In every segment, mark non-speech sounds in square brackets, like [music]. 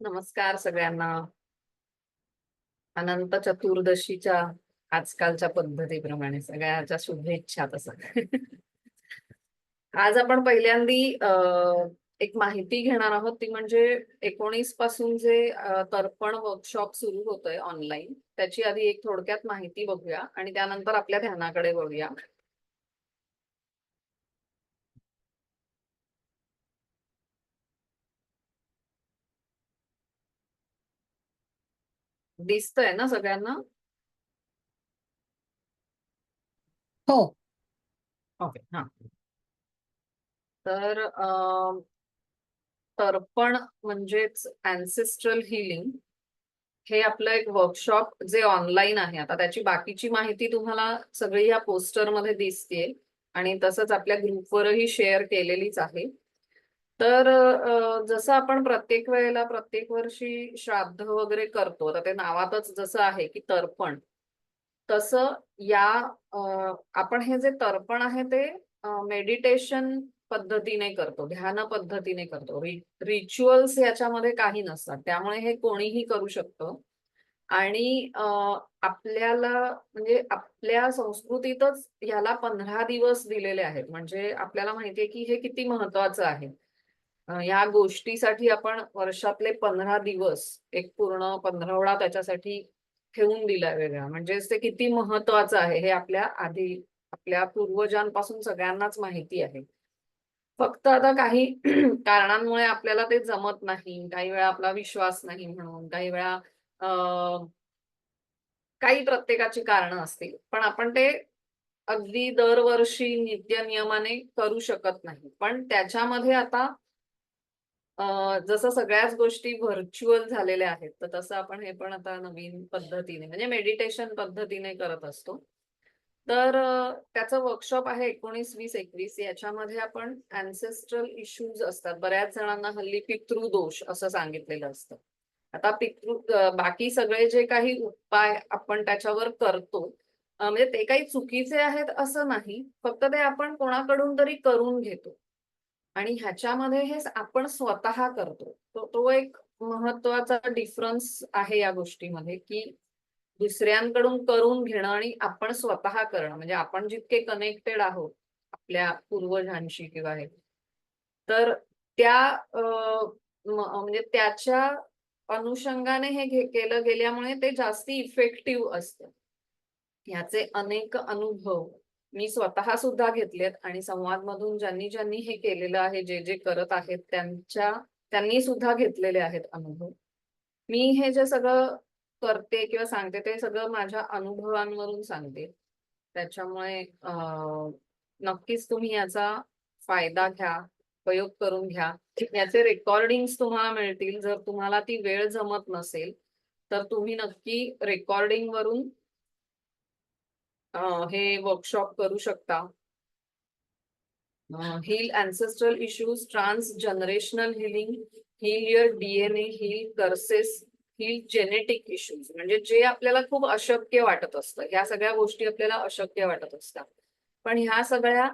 नमस्कार सगळ्यांना. अनंत चतुर्दशीच्या आजकालच्या पद्धतीप्रमाणे सगळ्याच्या शुभेच्छा तसं. [laughs] आज आपण पहिल्यांदी एक माहिती घेणार आहोत. ती म्हणजे एकोणीसपासून जे तर्पण वर्कशॉप सुरू होतोय ऑनलाईन त्याची आधी एक थोडक्यात माहिती बघूया आणि त्यानंतर आपल्या ध्यानाकडे वळूया. दिसतंय ना सगळ्यांना? हो. ओके हा. तर तर्पण म्हणजेच अँसेस्ट्रल हिलिंग हे आपलं एक वर्कशॉप जे ऑनलाईन आहे. आता त्याची बाकीची माहिती तुम्हाला सगळी या पोस्टरमध्ये दिसते आणि तसंच आपल्या ग्रुपवरही शेअर केलेलीच आहे. तर जसं आपण प्रत्येक वेळेला प्रत्येक वर्षी श्राद्ध वगैरे करतो तर ते नावातच जसं आहे की तर्पण. तसं या आपण हे जे तर्पण आहे ते मेडिटेशन पद्धतीने करतो ध्यान पद्धतीने करतो. रिच्युअल्स याच्यामध्ये काही नसतात त्यामुळे हे कोणीही करू शकतं. आणि आपल्याला म्हणजे आपल्या संस्कृतीतच ह्याला पंधरा दिवस दिलेले आहेत. म्हणजे आपल्याला माहितीये की हे किती महत्वाचं आहे. या गोष्टीसाठी आपण वर्षातले पंधरा दिवस एक पूर्ण पंधरावडा त्याच्यासाठी ठेवून दिलाय वेगळा. म्हणजे ते किती महत्वाचं आहे हे आपल्या आधी आपल्या पूर्वजांपासून सगळ्यांनाच माहिती आहे. फक्त आता काही [clears throat] कारणांमुळे आपल्याला ते जमत नाही काही वेळा आपला विश्वास नाही म्हणून काही वेळा काही प्रत्येकाची कारणं असतील पण आपण ते अगदी दरवर्षी नित्य नियमाने करू शकत नाही. पण त्याच्यामध्ये आता जसं सगळ्याच गोष्टी व्हर्च्युअल झालेल्या आहेत तर तसं आपण हे पण आता नवीन पद्धतीने म्हणजे मेडिटेशन पद्धतीने करत असतो. तर अ, त्याचं वर्कशॉप आहे एकोणीस वीस एकवीस याच्यामध्ये आपण अँसेस्ट्रल इश्यूज असतात. बऱ्याच जणांना हल्ली पितृदोष असं सांगितलेलं असतं. आता पितृ बाकी सगळे जे काही उपाय आपण त्याच्यावर करतो म्हणजे ते काही चुकीचे आहेत असं नाही. फक्त ते आपण कोणाकडून तरी करून घेतो. आणि ह्याच्यामध्ये हे आपण स्वतः करतो. तो तो एक महत्त्वाचा डिफरन्स आहे या गोष्टीमध्ये की दुसऱ्यांकडून करून घेणं आणि आपण स्वतः करणं. म्हणजे आपण जितके कनेक्टेड आहोत आपल्या पूर्वजांशी किंवा हे. तर त्या म्हणजे त्याच्या अनुषंगाने हे घे- केलं गेल्यामुळे ते जास्ती इफेक्टिव्ह असतं. ह्याचे अनेक अनुभव मी स्वतः सुद्धा घेतलेत आणि संवाद मधून ज्यांनी ज्यांनी हे केलेलं आहे जे जे करत आहेत त्यांच्या त्यांनी सुद्धा घेतलेले आहेत अनुभव. मी हे जे सगळं करते किंवा सांगते ते सगळं माझ्या अनुभवांवरून सांगते. त्याच्यामुळे नक्कीच तुम्ही याचा फायदा घ्या उपयोग करून घ्या. याचे रेकॉर्डिंग तुम्हाला मिळतील. जर तुम्हाला ती वेळ जमत नसेल तर तुम्ही नक्की रेकॉर्डिंग वरून हे वर्कशॉप करू शकता. Heal ancestral issues transgenerational healing heal your DNA heal curses heal genetic issues म्हणजे जे आपल्याला खूप अशक्य वाटत असतं ह्या सगळ्या गोष्टी आपल्याला अशक्य वाटत असतात. पण ह्या सगळ्या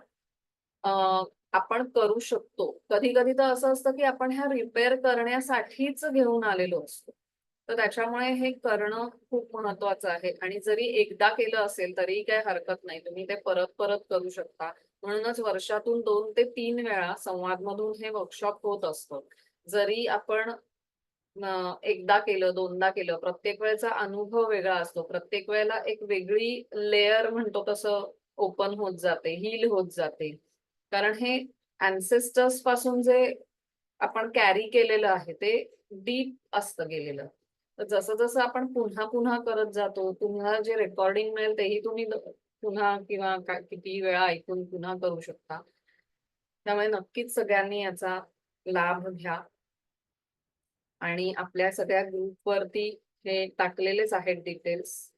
आपण करू शकतो. कधी कधी तर असं असतं की आपण ह्या रिपेअर करण्यासाठीच घेऊन आलेलो असतो. तर त्याच्यामुळे हे करणं खूप महत्वाचं आहे. आणि जरी एकदा केलं असेल तरी काही हरकत नाही. तुम्ही ते परत परत करू शकता. म्हणूनच वर्षातून दोन ते तीन वेळा संवाद मधून हे वर्कशॉप होत असतं. जरी आपण एकदा केलं दोनदा केलं प्रत्येक वेळेचा अनुभव वेगळा असतो. प्रत्येक वेळेला एक वेगळी लेअर म्हणतो तसं ओपन होत जाते हील होत जाते. कारण हे अँसेस्टर्सपासून जे आपण कॅरी केलेलं आहे ते डीप असतं गेलेलं. जसं जसं आपण पुन्हा पुन्हा करत जातो तुम्हाला जे रेकॉर्डिंग मिळेल तेही तुम्ही पुन्हा किंवा किती वेळा ऐकून पुन्हा करू शकता. त्यामुळे नक्कीच सगळ्यांनी याचा लाभ घ्या. आणि आपल्या सगळ्या ग्रुपवरती हे टाकलेलेच आहेत डिटेल्स